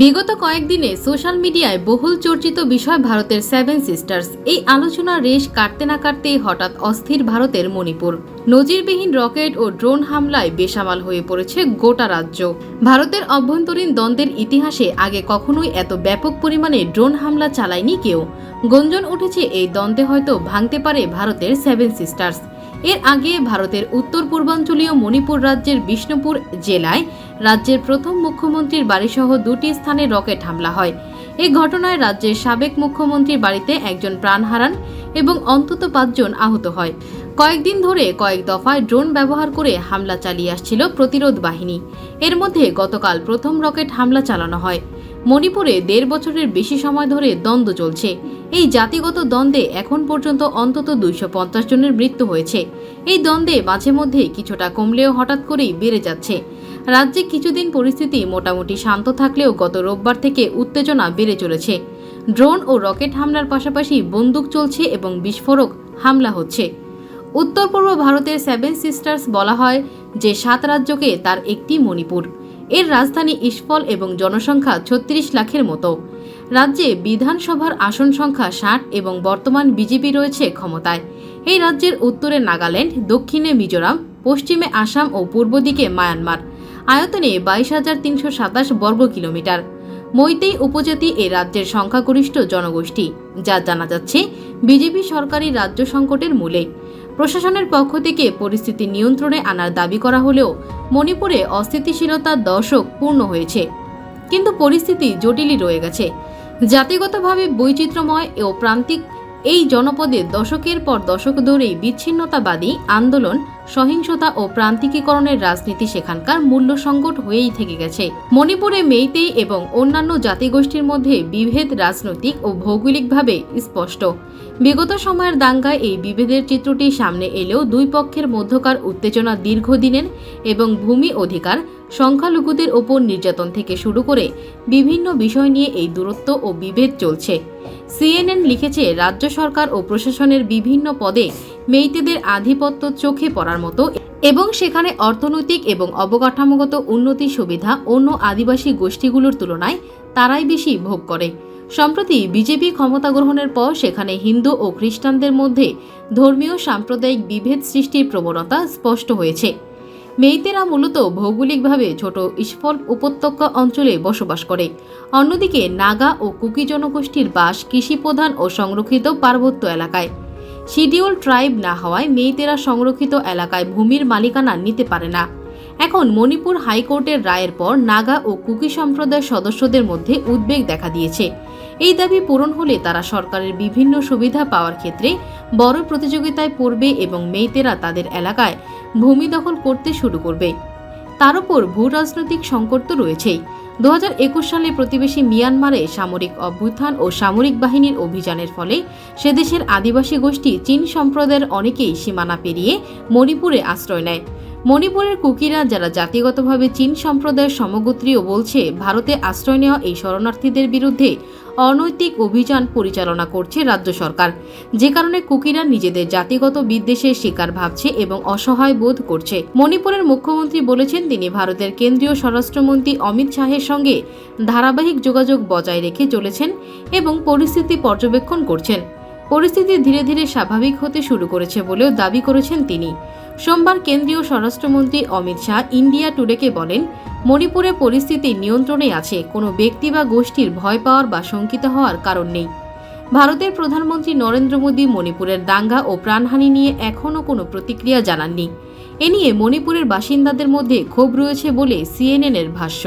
বিগত কয়েকদিনে সোশ্যাল মিডিয়ায় বহুল চর্চিত বিষয় ভারতের সেভেন সিস্টার্স এই আলোচনার রেশ কাটতে না কাটতেই হঠাৎ অস্থির ভারতের মণিপুর। নজিরবিহীন রকেট ও ড্রোন হামলায় বেসামাল হয়ে পড়েছে গোটা রাজ্য। ভারতের অভ্যন্তরীণ দ্বন্দ্বের ইতিহাসে আগে কখনোই এত ব্যাপক পরিমাণে ড্রোন হামলা চালায়নি কেউ। গঞ্জন উঠেছে এই দ্বন্দ্বে হয়তো ভাঙতে পারে ভারতের সেভেন সিস্টার্স এর আগে ভারতের উত্তর পূর্বাঞ্চলীয় মণিপুর রাজ্যের বিষ্ণুপুর জেলায় রাজ্যের প্রথম মুখ্যমন্ত্রীর বাড়িসহ দুটি স্থানে রকেট হামলা হয়। এই ঘটনায় রাজ্যের সাবেক মুখ্যমন্ত্রীর বাড়িতে একজন প্রাণ হারান এবং অন্তত পাঁচজন আহত হয়। কয়েকদিন ধরে কয়েক দফায় ড্রোন ব্যবহার করে হামলা চালিয়ে আসছিল প্রতিরোধ বাহিনী। এর মধ্যে গতকাল প্রথম রকেট হামলা চালানো হয়। মণিপুরে দেড় বছরের বেশি সময় ধরে দ্বন্দ্ব চলছে। এই জাতিগত দ্বন্দ্বে এখন পর্যন্ত অন্তত দুইশো পঞ্চাশ জনের মৃত্যু হয়েছে। এই দ্বন্দ্বে মাঝে মধ্যে কিছুটা কমলেও হঠাৎ করেই বেড়ে যাচ্ছে। রাজ্যে কিছুদিন পরিস্থিতি মোটামুটি শান্ত থাকলেও গত রোববার থেকে উত্তেজনা বেড়ে চলেছে। ড্রোন ও রকেট হামলার পাশাপাশি বন্দুক চলছে এবং বিস্ফোরক হামলা হচ্ছে। উত্তর পূর্ব ভারতের সেভেন সিস্টার্স বলা হয় যে সাত রাজ্যকে তার একটি মণিপুর। এর রাজধানী ইস্ফল এবং জনসংখ্যা ছত্রিশ লাখের মতো। রাজ্যে বিধানসভার আসন সংখ্যা ষাট এবং বর্তমান বিজেপি রয়েছে ক্ষমতায়। এই রাজ্যের উত্তরে নাগাল্যান্ড, দক্ষিণে মিজোরাম, পশ্চিমে আসাম ও পূর্ব দিকে মায়ানমার। আয়তনে বাইশ হাজার তিনশো সাতাশ বর্গ কিলোমিটার। মৈতেই উপজাতি এ রাজ্যের সংখ্যাগরিষ্ঠ জনগোষ্ঠী, যা জানা যাচ্ছে বিজেপি সরকারি রাজ্য সংকটের মূলে। প্রশাসনের পক্ষ থেকে পরিস্থিতি নিয়ন্ত্রণে আনার দাবি করা হলেও মণিপুরে অস্থিতিশীলতার দশক পূর্ণ হয়েছে। কিন্তু পরিস্থিতি জটিলই রয়ে গেছে। জাতিগতভাবে বৈচিত্র্যময় ও প্রান্তিক এই জনপদে দশকের পর দশক ধরেই বিচ্ছিন্নতাবাদী আন্দোলন, সহিংসতা ও প্রান্তিকীকরণের রাজনীতি সেখানকার মূল্য সংকট হয়েই থেকে গেছে। মণিপুরে মেইতেই এবং অন্যান্য জাতিগোষ্ঠীর মধ্যে বিভেদ রাজনৈতিক ও ভৌগোলিকভাবে স্পষ্ট। বিগত সময়ের দাঙ্গায় এই বিভেদের চিত্রটি সামনে এলেও দুই পক্ষের মধ্যকার উত্তেজনা দীর্ঘদিনের এবং ভূমি অধিকার, সংখ্যালঘুদের ওপর নির্যাতন থেকে শুরু করে বিভিন্ন বিষয় নিয়ে এই দূরত্ব ও বিভেদ চলছে। সিএনএন লিখেছে, রাজ্য সরকার ও প্রশাসনের বিভিন্ন পদে মেইতেদের আধিপত্য চোখে পড়ার মতো এবং সেখানে অর্থনৈতিক এবং অবকাঠামোগত উন্নতি সুবিধা অন্য আদিবাসী গোষ্ঠীগুলোর তুলনায় তারাই বেশি ভোগ করে। সম্প্রতি বিজেপি ক্ষমতা গ্রহণের পর সেখানে হিন্দু ও খ্রিস্টানদের মধ্যে ধর্মীয় সাম্প্রদায়িক বিভেদ সৃষ্টির প্রবণতা স্পষ্ট হয়েছে। মেইতেরা মূলত ভৌগোলিকভাবে ছোট ইস্ফল উপত্যকা অঞ্চলে বসবাস করে। অন্যদিকে নাগা ও কুকি জনগোষ্ঠীর বাস কৃষিপ্রধান ও সংরক্ষিত পার্বত্য এলাকায়। শিডিউল ট্রাইব না হওয়ায় মেইতেরা সংরক্ষিত এলাকায় ভূমির মালিকানা নিতে পারে না। এখন মণিপুর হাইকোর্টের রায়ের পর নাগা ও কুকি সম্প্রদায়ের সদস্যদের মধ্যে উদ্বেগ দেখা দিয়েছে। এই দাবি পূরণ হলে তারা সরকারের বিভিন্ন সুবিধা পাওয়ার ক্ষেত্রে বড় প্রতিযোগিতায় পড়বে এবং মেয়েতেরা তাদের এলাকায় ভূমি দখল করতে শুরু করবে। তার উপর ভূ রাজনৈতিক সংকট তো রয়েছেই। দু হাজার একুশ সালে প্রতিবেশী মিয়ানমারে সামরিক অভ্যুত্থান ও সামরিক বাহিনীর অভিযানের ফলে সেদেশের আদিবাসী গোষ্ঠী চীন সম্প্রদায়ের অনেকেই সীমানা পেরিয়ে মণিপুরে আশ্রয় নেয়। মণিপুরের কুকিরা, যারা জাতিগতভাবে চীন সম্প্রদায়ের সমগোত্রীয় বলছে, ভারতে আশ্রয় নেওয়া এই শরণার্থীদের বিরুদ্ধে অনৈতিক অভিযান পরিচালনা করছে রাজ্য সরকার। যে কারণে কুকিরা নিজেদের জাতিগত বিদ্বেষের শিকার ভাবছে এবং অসহায় বোধ করছে। মণিপুরের মুখ্যমন্ত্রী বলেছেন, তিনি ভারতের কেন্দ্রীয় স্বরাষ্ট্রমন্ত্রী অমিত শাহের সঙ্গে ধারাবাহিক যোগাযোগ বজায় রেখে চলেছেন এবং পরিস্থিতি পর্যবেক্ষণ করছেন। পরিস্থিতি ধীরে ধীরে স্বাভাবিক হতে শুরু করেছে বলেও দাবি করেছেন তিনি। সোমবার কেন্দ্রীয় স্বরাষ্ট্রমন্ত্রী অমিত শাহ ইন্ডিয়া টুডেকে বলেন, মণিপুরে পরিস্থিতি নিয়ন্ত্রণে আছে, কোনো ব্যক্তি বা গোষ্ঠীর ভয় পাওয়ার বা শঙ্কিত হওয়ার কারণ নেই। ভারতের প্রধানমন্ত্রী নরেন্দ্র মোদী মণিপুরের দাঙ্গা ও প্রাণহানি নিয়ে এখনও কোনো প্রতিক্রিয়া জানাননি। এ নিয়ে মণিপুরের বাসিন্দাদের মধ্যে ক্ষোভ রয়েছে বলে সিএনএনের ভাষ্য।